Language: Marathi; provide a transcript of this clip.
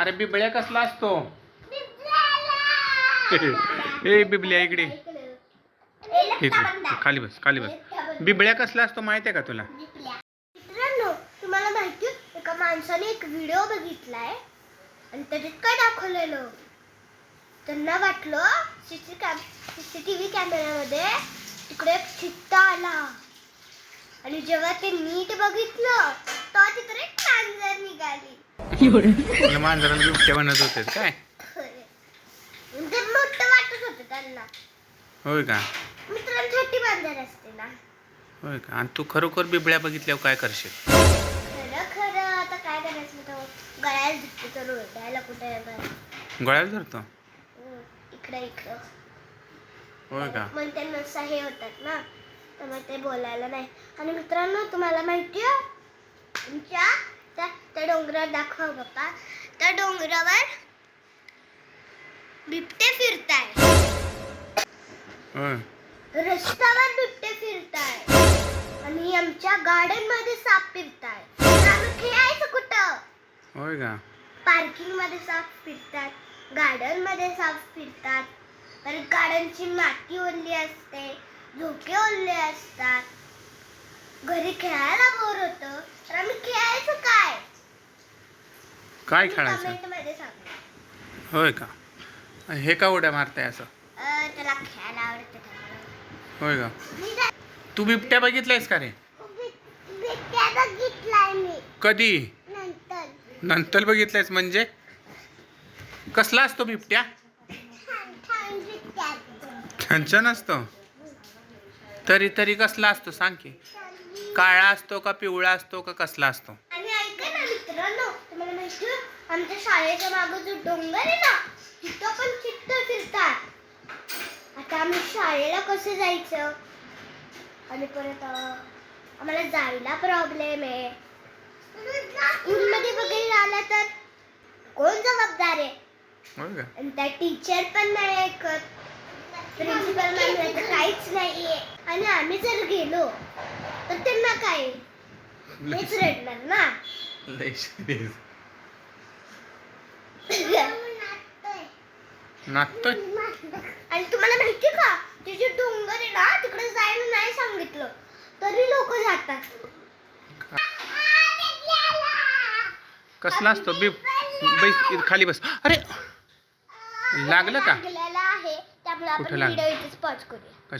अरे बिबळ्या कसला असतो? ए बिबल्या इकडे. खाली बस खाली बस. बिबळ्या कसला असतो माहिती आहे का तुला? मित्रांनो तुम्हाला माहिती एका माणसाने एक व्हिडिओ बघितलाय. आणि त्याच्यात काय दाखवलेलं? त्यांना वाटलं सीसी कॅम सीसीटीव्ही कॅमेऱ्यामध्ये तिकडे एक चित्ता आला. आणि जेव्हा ते नीट बघितलं तुला मांजराला बिबट्या बनत होते काय? म्हणजे मोठं वाटत होतं त्यांना. होय का? मित्रांसाठी मांजर असते ना. होय का? आणि तू खरोखर बिबळ्या बघितल्यावर काय करशील? खरं खरं आता काय करायचं तो गळ्यात दिसतो तर ओरडायला कुठे गळ्याला धरतो? इकडे इकडं. होय का? मग ते नसा हे होतात ना. त्यामुळे ते बोलायला नाही. आणि मित्रांनो तुम्हाला माहिती आहे? तुमच्या त्या डोंगरावर दाखवा बाप्पा. त्या डोंगरावर बिबटे फिरताय. रस्त्यावर बिबटे फिरताय. आणि आमच्या गार्डनमध्ये साप फिरताय. तर आम्ही खेळायचं कुठं? होय का? पार्किंगमध्ये साप फिरतात. गार्डनमध्ये साप फिरतात. परत गार्डनची माती ओलली असते. झोके ओलले असतात. घरी खेळायला बोर होतं तर आम्ही खेळायचं काय काय खेळायचं? सांगा. होय का? आणि हे का उड्या मारताय असं? अं, त्याला खेळायला आवडतं का? होय का? तू बिबट्या बघितलायस का रे? बि- बिबट्या बघितलाय मी. कधी? नंतर. नंतर बघितलायस म्हणजे? कसला असतो बिबट्या? छान छान बिबट्या. छान असतो तरी तरी कसला असतो सांग की. काळा असतो का पिवळा असतो का कसला असतो आणि ऐका ना मित्रांनो तुम्हाला माहिती आहे, आमच्या शाळेच्या मागे जो डोंगर आहे ना तिथं पण चित्त फिरतात. आता आम्ही शाळेला कसं जायचं? आणि परत आम्हाला जायला प्रॉब्लेम आहे. स्कूलमध्ये वगैरे आला तर कोण जबाबदार आहे? आणि त्या टीचर पण नाही ऐकत. प्रिन्सिपल मॅम तर काहीच नाहीये आणि आम्ही जर गेलो तर त्यांना काय? हेच रडणार ना. नाचतोय. आणि तुम्हाला माहिती का? ते जे डोंगर आहे ना तिकडे जायला नाही सांगितलं. तरी लोक जातात. कसला असतो? बिब बैस खाली बस. अरे! लागलं का? लागलेला आहे. त्यामुळे आपण कुठं लागलं? व्हिडिओ इथेच पॉज करूया.